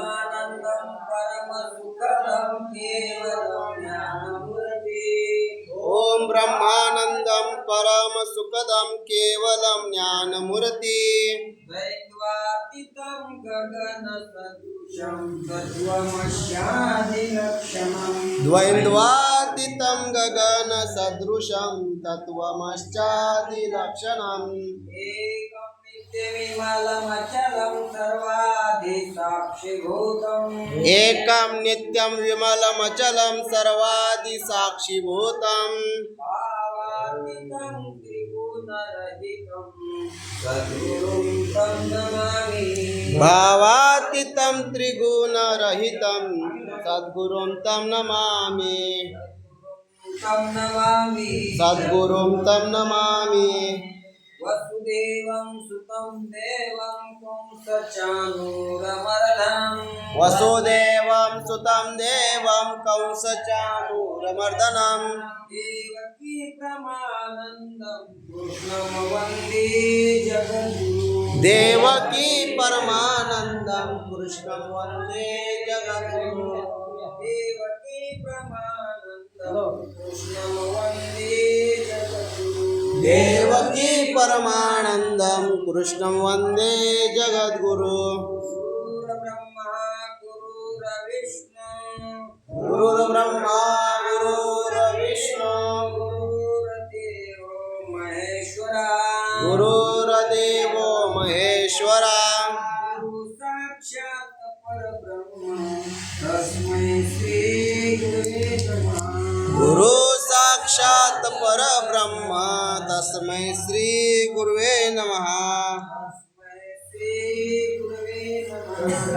आनंदम परम सुखदम केवलम ज्ञानमूर्ति। ओम ब्रह्मानंदम परम सुखदम केवलम ज्ञानमूर्ती द्वैत्वातीतं गगन सदृशं तत्त्वमस्यादिलक्षणम्। द्वैन्द्वातीतं गगन सदृशं तत्त्वमश्चादिलक्षणम् एकं नित्यविमलमचलं एकं नित्यं विमलमचलं सर्वादिसाक्षिभूतम् भावातीतं त्रिगुणरहितं सद्गुरुं तं नमामि भावातीतं त्रिगुणरहितं सद्गुरुं तं नमामि। तं नमामि सद्गुरुं तं नमामि। वसुदेवं सुतं देवं कंसचानूरमरलम् वसुदेवं सुतं देवं कंसचाणूरमर्दनम् देवकी परमानन्दं कृष्णं वन्दे जगद्गुरु देवकी परमानन्दं कृष्णं वन्दे जगद्गुरु देवकी परमानन्दं कृष्णं वन्दे जगद्गुरु देवकी परमानन्दं कृष्णं वन्दे जगद्गुरु। गुरुर्ब्रह्मा गुरुर्विष्णु। गुरुर्ब्रह्मा गुरुर्विष्णु गुरुर्देवो महेश्वरा। गुरुर्देवो महेश्वरा। तस्मै श्री गुरुवे नमः।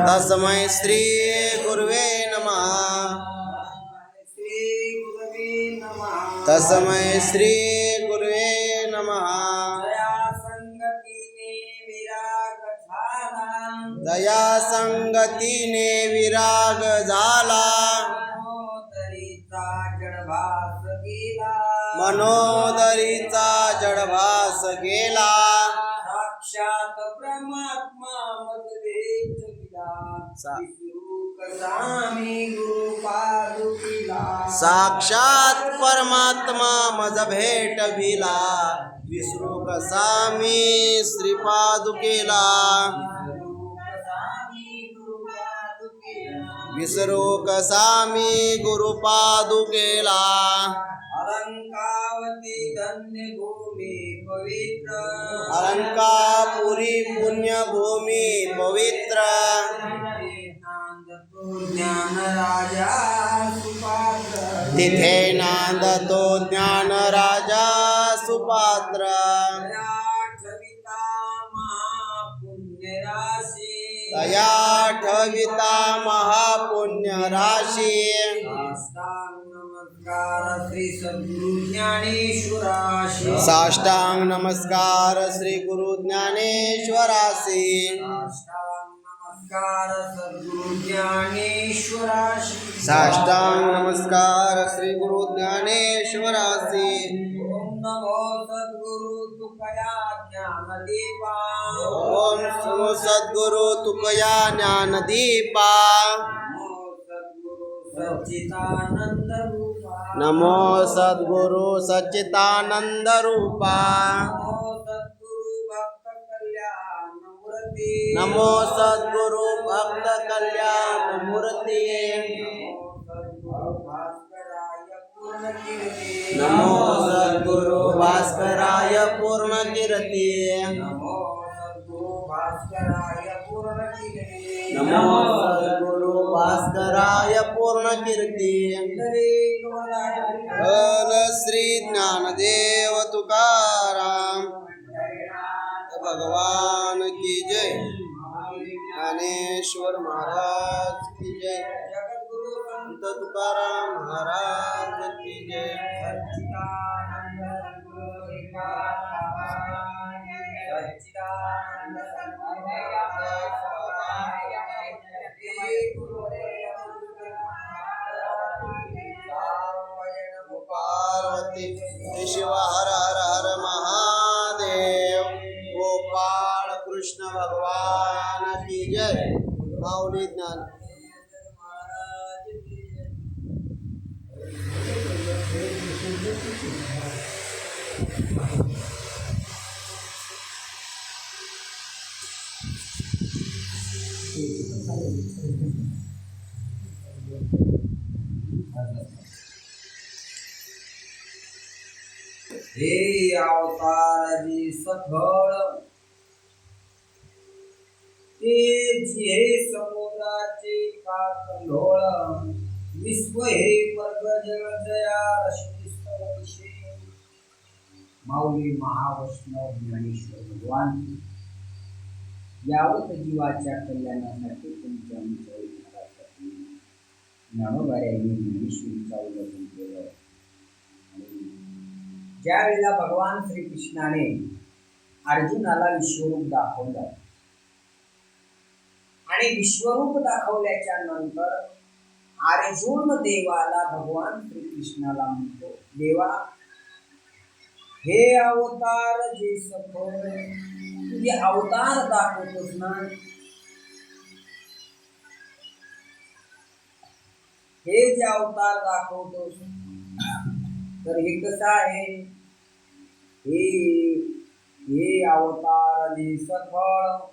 तस्मै श्री गुरुवे नमः। तस्मै श्री गुरुवे नमः। नमः दया संगतीने विराग झाला। जडभास गेला. मनोदरीचा जडभास गेला. साक्षात परमात्मा विला साक्षात परमात्मा मज भेट भिला विसरू कसा मी श्रीपादुकेला. विसरू कसा मी गुरुपादुकेला। अलंकावती धन्य भूमी पवित्र। अलंकापुरी पुण्यभूमी पवित्र। ज्ञान राजा सुपात्र। तिथे नांदतो ज्ञान राजा सुपात्र। ठविता महापुण्य राशी तया ठविता महापुण्य राशी साष्टांग नमस्कार श्री सद्गुरु ज्ञानेश्वराशी साष्टांग नमस्कार श्री गुरु नमस्कार सद्गुरु ज्ञानेश्वराशी साष्टांग नमस्कार श्री गुरु ज्ञानेश्वरासी ओम नमो सद्गुरु तुकया ज्ञानदीपा ओम श्री सद्गुरु तुकया ज्ञानदीपा नमो सद्गुरु सच्चिदानंद रूपा नमो सद्गुरु भक्त कल्याण मूर्ति नमो सद्गुरु भास्कराय पूर्ण कीर्ती. नमो सद्गुरु भास्कराय पूर्ण नमो सद्गुरु भास्कराय पूर्ण कीर्ती. अल श्री ज्ञानदेव तुकाराम. भगवान की जय. ज्ञानेश्वर महाराज की जय. जगद्गुरु संत तुकाराम महाराज. शिव हर हर हर महादेव। गोपाळ कृष्ण भगवान की जय। माऊली ज्ञान। हे अवताराजी सफळ ते जे समुद्राचे काकलोळ विश्व हे वर्ग जळ जया रश्मी माऊली महावैष्णव ज्ञानेश्वर भगवान यावत जीवाच्या कल्याणासाठी तुमच्या आमच्या ज्ञानोबाऱ्यांनी ज्ञानेश्वरीचा उल्लेखन केलं. आणि ज्या वेळेला भगवान श्रीकृष्णाने अर्जुनाला विश्वरूप दाखवलं आणि विश्वरूप दाखवल्याच्या नंतर अर्जुन देवाला भगवान श्रीकृष्णाला म्हणतो देवा हे अवतार जे सफर तुझे अवतार दाखवतोस ना हे जे अवतार दाखवतोस तर हे कसं आहे? हे हे अवतार जे सफळ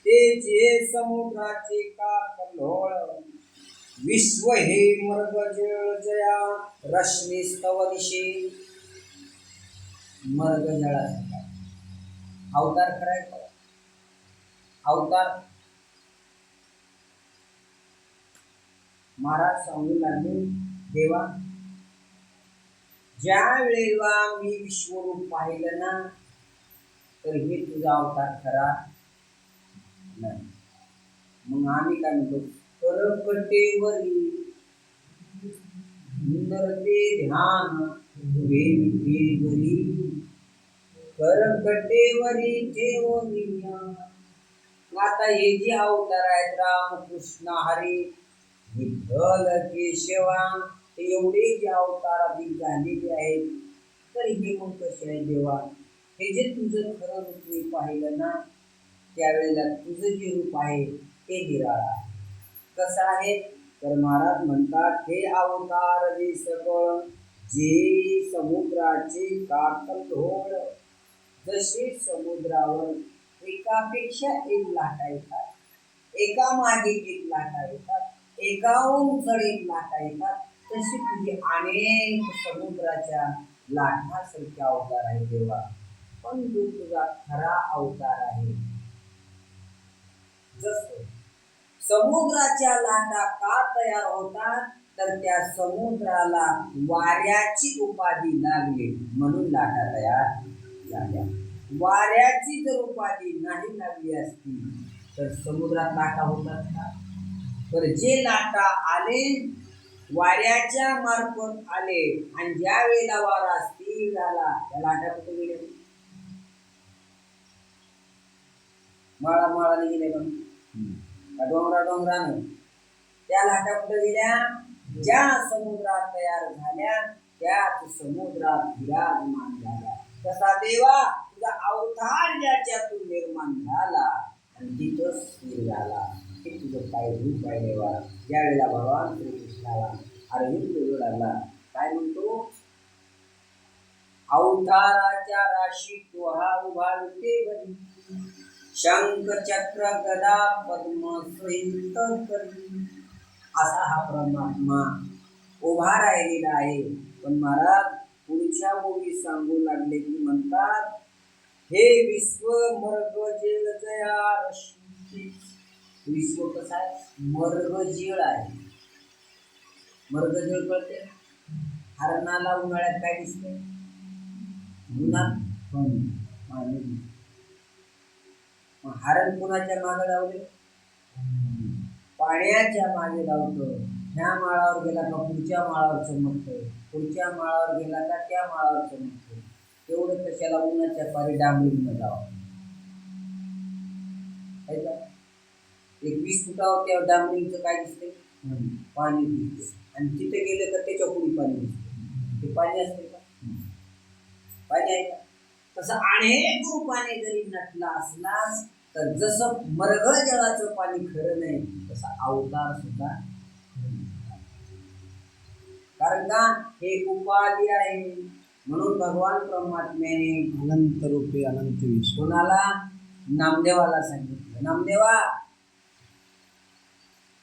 ते जे समुद्राचे का कल्होळ विश्व हे मृग जळ जया रश्मी स्तव दिशे. मर्ग जळाचा अवतार करायचा अवतार. महाराज सांगू लागले देवा. ज्या वेळेला मी विश्वरूप पाहिलं ना तर हे तुझा अवतार खरा नाही. मग आम्ही काय म्हणतो? करकटेवरी सुंदरते ध्यान वेगवेगळी विठेवरी करकटेवरी ठेवली आता हे जे अवतार आहेत राम कृष्ण हरी विठ्ठल केशवा एवढे जे अवतार अधिक झालेले आहेत तर हे मग कसे आहे देवा हे जे तुझं खरं रूप मी पाहिलं ना त्यावेळेला तुझं जे रूप आहे ते निराळा कसं आहे? तर महाराज म्हणतात हे अवतार जे सकळ जे समुद्राचे काकल ढोळ जसे समुद्रावर एकापेक्षा एक लाटा येतात. एका मागे एक लाटा येतात. एकाहून चढ एक लाटा येतात. तशी तुझी अनेक समुद्राच्या लाटासारखे अवतार आहे देवा. पण जो तुझा खरा अवतार आहे जस समुद्राच्या लाटा का तयार होतात तर त्या समुद्राला वाऱ्याची उपाधी लागली म्हणून लाटा तयार झाल्या. वाऱ्याची जर उपाधी नाही लागली असती तर समुद्रात लाटा होतात का? तर जे लाटा आले वाऱ्याच्या मार्फत आले आणि ज्या वेळेला वारा स्थिर झाला त्या लाटा कुठे गेले. माळा माळाने गेले पण. डोंगरा डोंगरानं? त्या लाटा कुठे गेल्या? ज्या समुद्रात तयार झाल्या त्याच समुद्रात विराजमान झाल्या. तसा देवा तुझा अवतार ज्याच्यातून निर्माण झाला आणि तिथं स्थिर झाला. हे तुझं काय रूप आहे देवा. ज्यावेळेला भगवान झाला. अरविंद जोडाला काय म्हणतो? अवताराच्या राशी तोहा उभा बरी. शंख चक्र गदा पद्म सहित असा हा परमात्मा उभा राहिलेला आहे. पण महाराज पुढच्या मुली सांगू लागले की म्हणतात हे विश्व मर्ग जेळ जया विश्व कसा आहे? मर्ग जेळ आहे. मर्ग जेळ हरणाला उन्हाळ्यात काय दिसते? उन्हात पाणी हरण कुणाच्या मागे लावले? पाण्याच्या मागे लावतो. ह्या माळावर गेला का पुढच्या माळावर चमकतो. पुढच्या माळावर गेला का त्या माळावर चमकतो. तेवढं कशाला उन्हाच्या पारी डांबरीनं जावं? एकवीस एक फुटावर त्या डांबरीचं काय दिसते? पाणी दिसते आणि तिथे गेलं तर त्याच्या पुढे पाणी दिसते ते पाणी असते का? पाणी आहे का? तसं अनेक रूपाने जरी नटला असला तर जसं मरघ जळाचं पाणी खरं नाही तसा अवतार सुद्धा. कारण का? हे उपाधी आहे. म्हणून भगवान परमात्म्याने अनंत रूपी अनंत विश्व. कोणाला? नामदेवाला सांगितलं. नामदेवा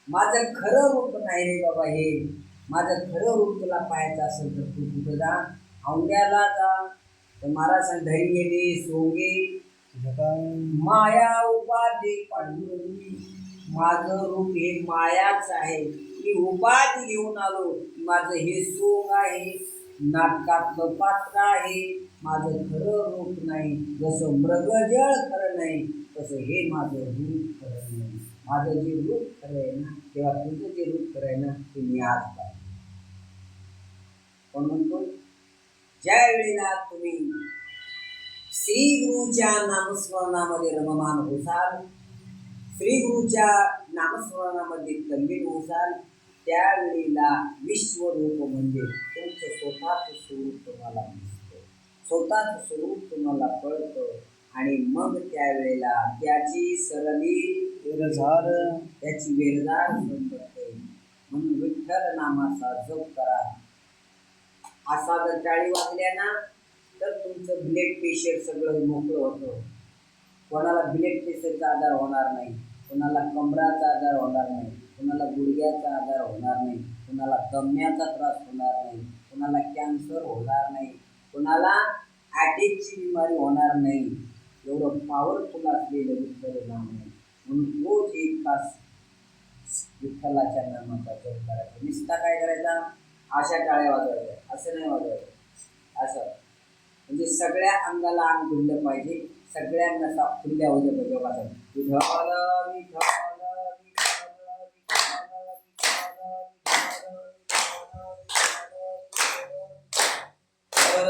माझं खरं रूप नाही रे बाबा हे. माझं खरं रूप तुला पाहायचं असेल तर तू कुठं जा? औंड्याला जा. तर महाराज सांग धरी दे सोंगे. माया उपाधी पाडून माझं रूप हे मायाच आहे. मी उपाधी घेऊन आलो माझं हे सोंग आहे. नाटकातलं पात्र आहे. माझं खरं रूप नाही. जसं मृगजळ खरं नाही तसं हे माझं रूप खरं नाही. माझं जे रूप खरं आहे ना तेव्हा तुझं जे रूप खरं आहे ना ते मी आज पाहिजे पण म्हणतो? ज्या वेळेला तुम्ही श्री गुरुच्या नामस्मरणामध्ये रममान होसाल श्री गुरुच्या नामस्मरणामध्ये तल्लीन होसाल त्यावेळेला विश्वरूप म्हणजे तुमचं स्वतःचं स्वरूप तुम्हाला दिसतं. स्वतःचं स्वरूप तुम्हाला कळतं. आणि मग त्यावेळेला त्याची सरली तेरझार त्याची वेरदार संपत्ती म्हणून विठ्ठल नामाचा जप करा. असा जर टाळी वाजल्या ना तर तुमचं ब्लड प्रेशर सगळं मोकळं होतं. कोणाला ब्लड प्रेशरचा आजार होणार नाही कोणाला कमराचा आजार होणार नाही कोणाला गुडघ्याचा आजार होणार नाही कोणाला दम्याचा त्रास होणार नाही कोणाला कॅन्सर होणार नाही कोणाला अटॅकची बिमारी होणार नाही. एवढं पॉवरफुल असलेलं विठ्ठल म्हणून रोज एक तास विठ्ठलाच्या नामाचा जप करायचा निस्ता काय करायचा अशा टाळ्या वाजवायच्या असं नाही वाजवायचं असं म्हणजे सगळ्या अंगाला अंग भिडलं पाहिजे सगळ्यांना असा खुल्या होत्या पाहिजे वाजत विठ्ठल विठ्ठल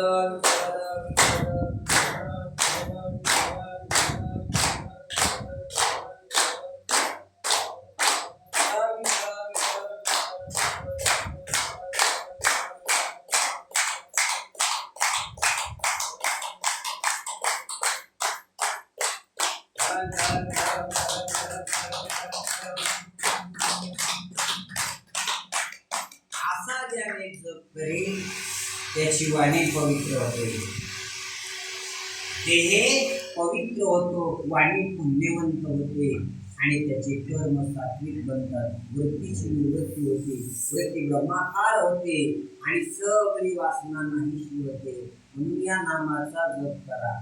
विठ्ठल विठ्ठल असा ज्याने जप करेल त्याची वाणी पवित्र होते. देहे पवित्र होतो वाणी पुण्यवंत होते आणि त्याचे कर्म सात्विक बनतात. वृत्तीची निवृत्ती होते वृत्ती ब्रह्माकार होते आणि सगळी वासना नाहीशी होते. म्हणून या नामाचा जप करा.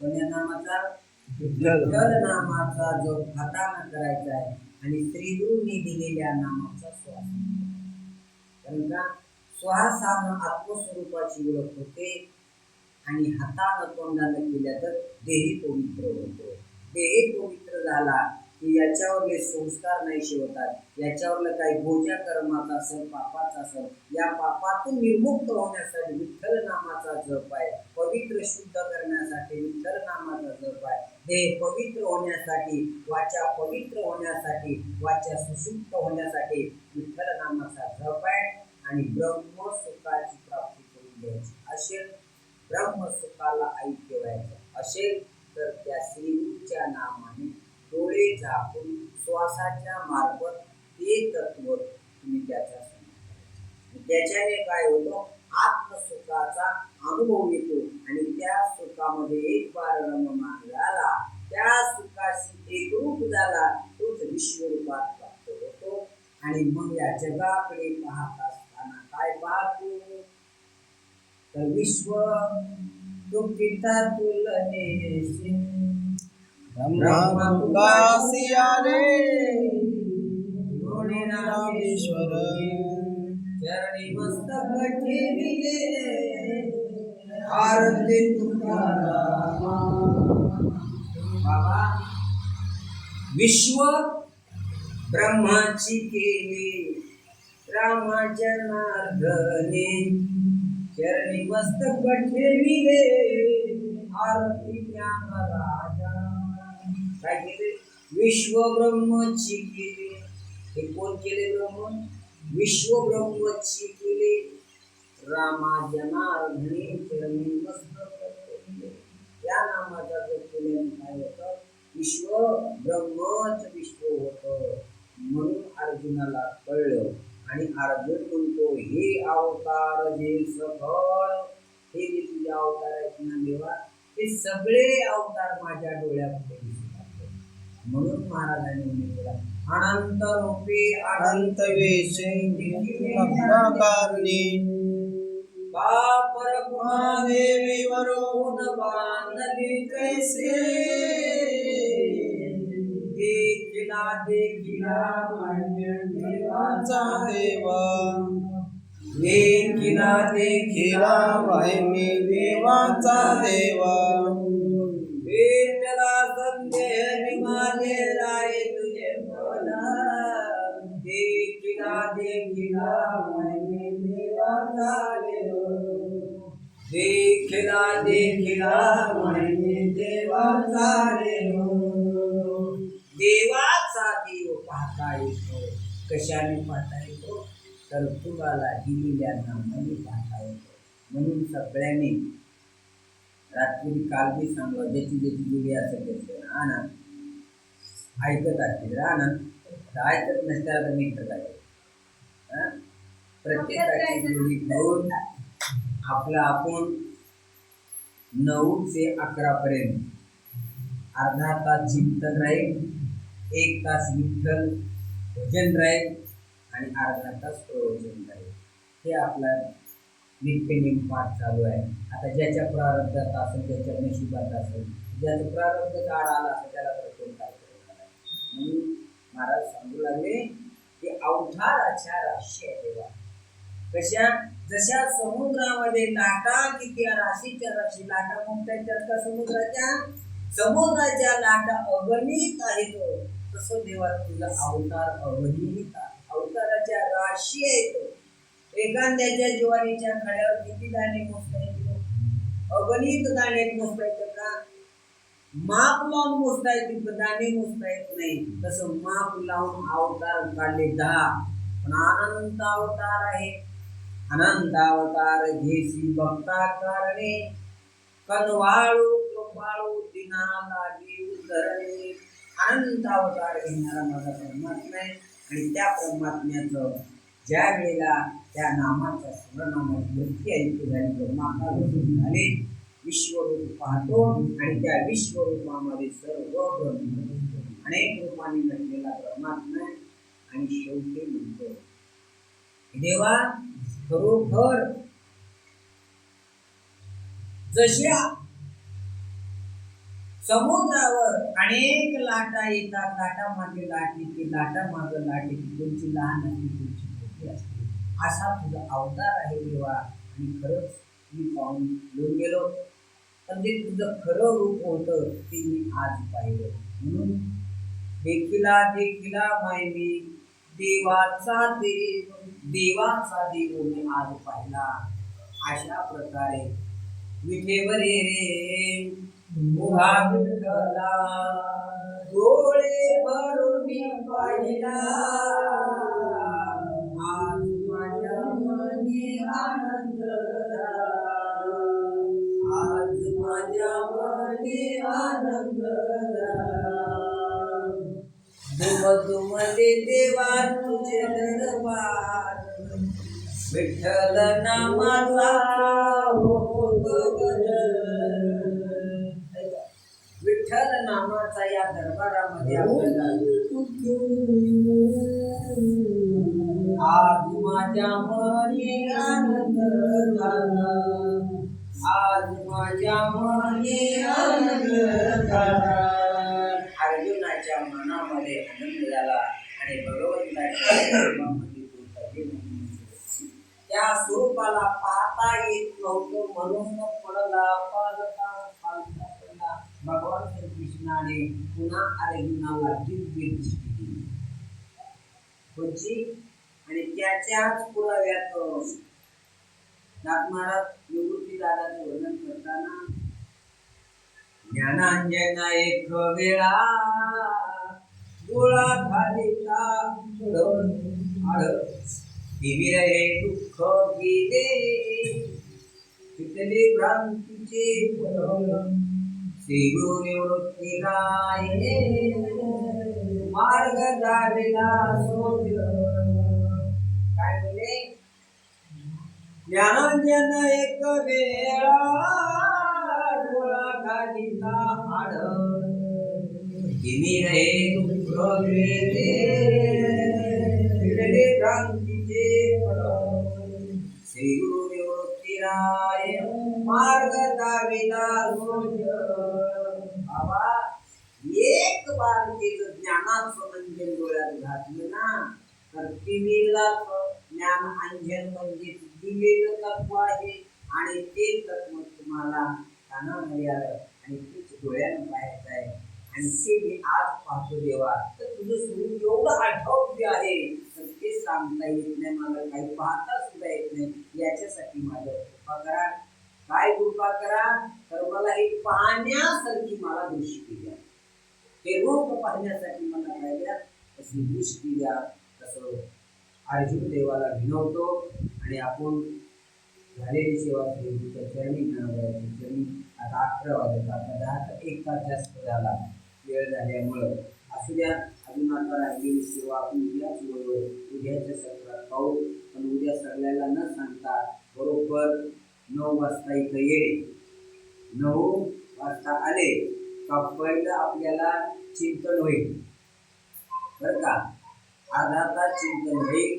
पण या नामाचा विठ्ठल नामाचा जप हाताने करायचा आहे आणि श्रीगुरूंनी दिलेल्या नामाचा श्वास कारण का? श्वासानं आत्मस्वरूपाची ओळख होते आणि हातानं तोंडानं केल्या तर देही पवित्र होतो. देही पवित्र झाला की याच्यावरले संस्कार नाही शिवतात याच्यावरलं काही भोजा कर्माचा असेल पापाचा असेल या पापातून निर्मुक्त होण्यासाठी विठ्ठल नामाचा जप आहे. पवित्र शुद्ध करण्यासाठी विठ्ठल नामाचा जप आहे. हे पवित्र होण्यासाठी वाचा पवित्र होण्यासाठी वाचा सुशुद्ध होण्यासाठी विठ्ठल नामाचा जप आहे आणि ब्रह्मसुखाची प्राप्ती करून घ्यायची. असेल ब्रह्मसुखाला ऐक्य व्हायचं. असेल तर त्या श्रीगुरूच्या नामाने डोळे झाकून श्वासाच्या मार्फत ते तत्व तुम्ही त्याचा त्याच्याने काय होतो? आत्मसुखाचा अनुभव येतो आणि त्या सुखामध्ये एक बार रममान झाला त्या सुखाशी एकरूप झाला. तोच विश्वरूपात प्राप्त होतो. आणि मग या जगाकडे पाहत असताना काय पाहतो? तर विश्व दुःखिता तुलनेशी ब्रह्मकासिया रे गुणे रामेश्वर. चरणी मस्तक ठेविले. आरती बाबा विश्व ब्रह्माची केली. रामाजनार्दने चरणी मस्तक ठेविले आरती ज्ञान राजा काय केले? विश्व ब्रह्मची केले. हे कोण केले ब्रह्म? विश्व ब्रह्मची केले. रामा जनार्दनी चरणी. या नामाचा जप केल्याने काय होतं विश्व ब्रह्मच विश्व होतं म्हणून अर्जुनाला कळलं आणि अर्जुन म्हणतो हे अवतार जे सफळ हे जे तुझे अवतार आहेत ना देवा ते सगळे अवतार माझ्या आहेत म्हणून महाराजांनी केला अनंत रूपे अनंत वेशे कारणे बापर महादेवी वरून बांधली कैसे? देखिला देखिला मान्य देवाचा देवा. देखिला खिला वाहिनी देवाचा देवा. भेटला संदेह माझे राय तुझे बोला. देखिला देखिला वाहिनी देवाचा देवा देखिला देखिला मान्य देवाचा देव हो. देवाचा देव पाहता येतो कशाने पाहता येतो? तर तुला दिलेल्या नामाने पाहता येतो. म्हणून सगळ्यांनी रात्री काल मी सांगा ज्याची ज्याची दिली असेल त्याचे. हा ऐकत असतील. हा तर ऐकत नसत्याला तर नीट आहे प्रत्येकाची जोडी घेऊन आपलं आपण नऊ ते अकरा पर्यंत. अर्धा तास चिंतन राहील एक तास विठ्ठल भजन राहील आणि अर्धा तास प्रवचन राहील. हे आपला नित्यनेम पाठ चालू आहे. आता ज्याच्या प्रारब्धात असेल ज्याच्या नशिबात असेल ज्याचं प्रारब्ध काळ आला असेल त्याला प्रचंड काय म्हणून महाराज सांगू लागले की अवधाराच्या राशी आहे. देवा कशा? जशा समुद्रामध्ये लाटा किती राशीच्या राशी लाटा मोठ्या आहेत का समुद्राच्या समुद्राच्या लाटा अगणित आहेत हो. तसं देवा तुला अवतार अगणित अवताराच्या राशी आहेत हो. एखाद्याच्या जीवानीच्या खड्यावर किती दाणे मोजता येतील हो? अगणित दाणे मोजता येतं का? माप लावून मोजता येतील पण दाणे मोजता येत नाही. तसं माप लावून अवतार काढले दहा. पण अनंत अवतार आहे अनंतावतार घेसी भक्ता कारणे कनवाळू कृपाळू दिना लागे उतरणे. अनंतावतार घेणारा माझा परमात्मा आहे आणि त्या परमात्म्याचं ज्या वेळेला त्या नामाचा स्मरणामध्ये वृत्ती ऐकू झाली ब्रह्माकार झाले. विश्वरूप पाहतो आणि त्या विश्वरूपामध्ये सर्व अनेक रूपाने नटलेला परमात्मा आणि शेवटी म्हणतो देवा खरोखर. जशा समुद्रावर अनेक लाटा येतात लाटा मागे लाट येते लाटा मागे लाट येते कोणची लहान असते कोणची मोठी असते. असा तुझा अवतार आहे देवा. आणि खरंच मी पाहून घेऊन गेलो. पण जे तुझं खरं रूप होतं ते मी आज पाहिलं. म्हणून देखिला देखिला माय मी. देवाचा देव देवाचा देव मी आज पाहिला. अशा प्रकारे विठेवर रे. उभा विठ्ठला डोळे भरून मी पाहिला. आज माझ्या मनी आनंद आज माझ्या मनी आनंद दुम दुम दुमले देवा तुझे दरबार. विठ्ठल नामाचा होत विठ्ठल नामाचा या दरबारामध्ये आपल्याला आज माझ्या मनी आनंद झाला. आज माझ्या मनी आनंद झाला. अर्जुनाच्या मनामध्ये आनंद झाला आणि भगवंताच्या त्या स्वरूपाला पाहता येत नव्हतं. म्हणून पडला पालता पालता पडला. भगवान श्रीकृष्णाने पुन्हा अर्जुनाला दिव्य दृष्टी दिली. कोणची आणि त्याच्याच पुराव्यात नाथ महाराज निवृत्ती दादाचं वर्णन करताना ज्ञानांजना एक वेळा गोळा घालिता आढळ. दुःख गेले तिथले भ्रांतीचे निवृत्ती मार्ग दाविला सोड काय ज्ञानजन एक वेळा गोळा घालिता आड இனிடை துன்பவேதே விடலே காந்திதே ஸ்ரீ குரு யோகிராய मार्गदाविदा बाबा एक बार तिचं ज्ञानाचं म्हणजे डोळ्यात घातलं ना तर दिवेला ज्ञान अंजन म्हणजे दिवेल तत्व आहे आणि ते तत्व तुम्हाला कानामध्ये आलं आणि तेच डोळ्यानं पाहायचं आहे. आणि मी आज पाहतो देवा. तर तुझं स्वरूप एवढं आठवते आहे. तर ते सांगता येत नाही मला काही पाहता सुद्धा येत नाही. याच्यासाठी माझं कृपा करा. काय कृपा करा? तर मला हे पाहण्यासारखी मला दृष्टी द्या. हे रूप पाहण्यासाठी मला काय द्या? तशी दृष्टी द्या. तसं अर्जुन देवाला विनवतो आणि आपण झालेली सेवा श्रीजीच्या चरणी ज्ञानोबाच्या चरणी आता अकरा वाजत आता दहाचा एक तास जास्त झाला. वेळ झाल्यामुळं असू द्या अजून आता राहिलेली सेवा आपण उद्याच बरोबर उद्याच्या सत्रात पाहू. पण उद्या सगळ्याला न सांगता बरोबर नऊ वाजता इथं येईल. नऊ वाजता आले का पहिलं आपल्याला चिंतन होईल. बरं का? अर्धा तास चिंतन होईल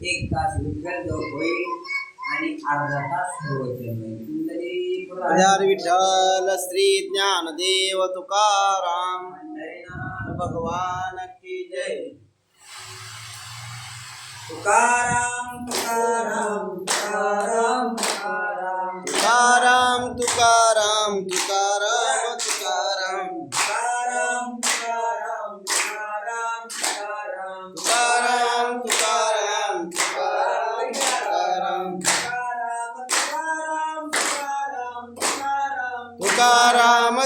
एक तास विठ्ठल होईल आणि अर्धा तास प्रवचन होईल. હજાર વિઠ્ઠલ શ્રી જ્ઞાનદેવ તુકારામ ભગવાન કી જય તુકારામ તુકારામ તુકારામ તુકારામ તુકારામ কারাম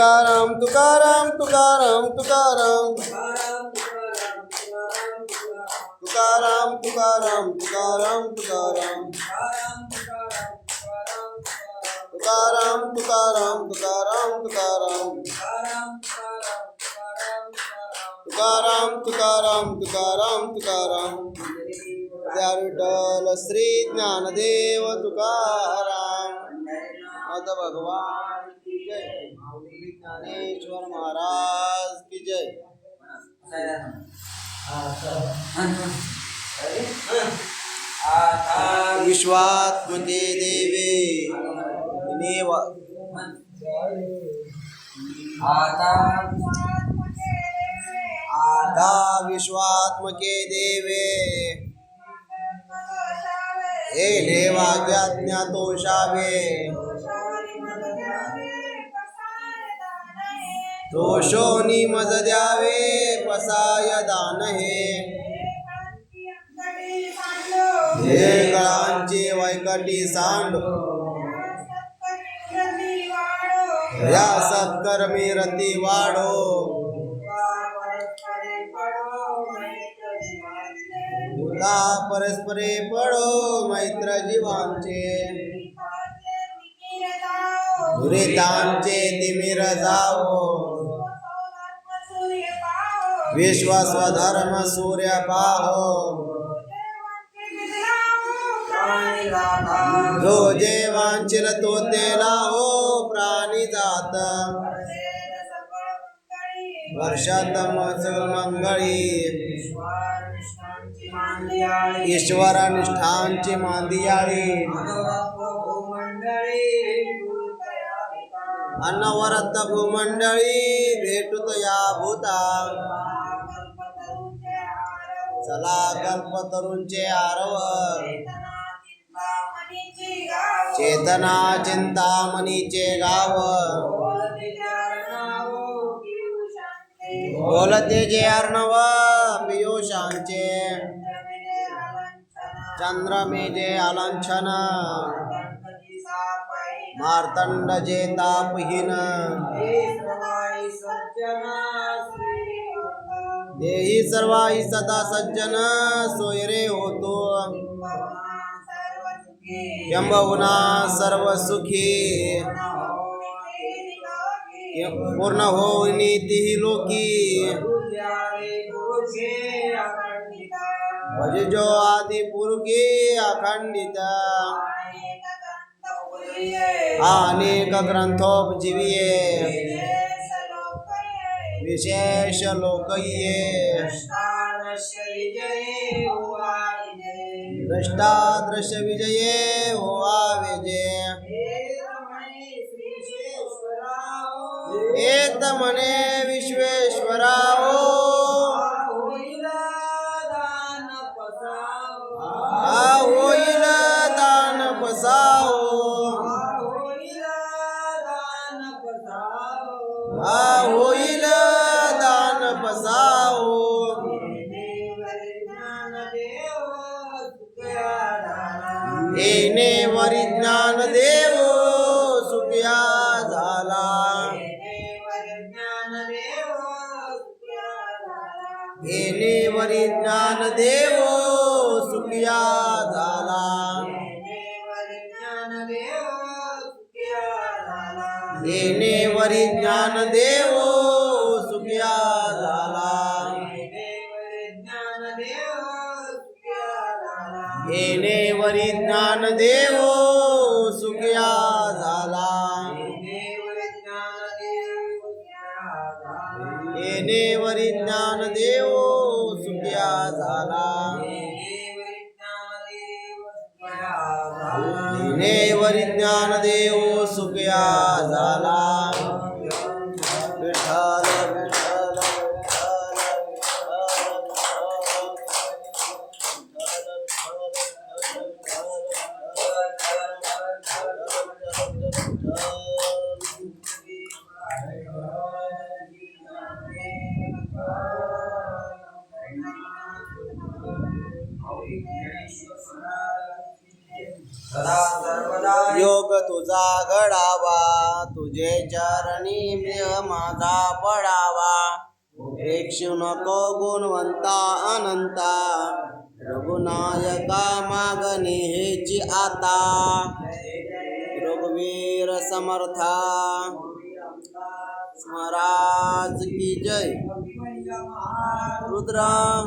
तुकाराम तुकाराम तुकाराम तुकाराम. तुकाराम तुकाराम तुकाराम तुकाराम. तुकाराम तुकाराम तुकाराम तुकाराम. तुकाराम तुकाराम तुकाराम तुकाराम. हजार विठ्ठल श्री ज्ञानदेव तुकाराम. आता भगवान जय. ज्ञानेश्वर महाराज की जय। विश्वात्मके देवे। देव आता आधा विश्वात्मके देवे। हे देवा ज्ञातोषावे दोषोनी मज द्यावे पसाय दान हे हे गळांचे वैकटी सांड. या सत्कर्मी रती वाढो. तुला परस्परे पडो मैत्र जीवांचे. दुरितांचे तिमिर जावो. विश्वस्वधर्म सूर्यपाहो जो जे वांचिल तो ते हो प्राणी जात। वर्षातमच मंगळी ईश्वर निष्ठांची मांदियाळी। अनवरत भूमंडळी भेटूत या भूता चला कल्प तरुणचे आरव चेतना चिंतामणीचे गाव बोलते जे अर्णव पियुषांचे. चंद्रमे जे अलंछन. मार्तंड जे तापहीन. देही सर्वाही सदा सज्जन सोयरे होतो. किंबहुना सर्व सुखी पूर्ण होईनी तिही लोकी. भजजो आदि पुरुषी अखंडित. अनेक ग्रंथोपजीविये. વિશેષ લોકયે દ્રષ્ટા દ્રશ્ય વિજયે હોવા વિજય એ તમને વિશ્વેશ્વરાઓ. येणे वरिज्ञान देव सुख्या झाला. येणे वरिज्ञान देव सुख्या झाला. येणे वरिज्ञान देव Deus. योग तुझा घडावा. तुझे चरणी मेह माझा पडावा. प्रेक्षू नको गुणवंता अनंता. रघुनायका मागणी हेची आता. रघुवीर समर्था. महाराज की जय. रुद्रा.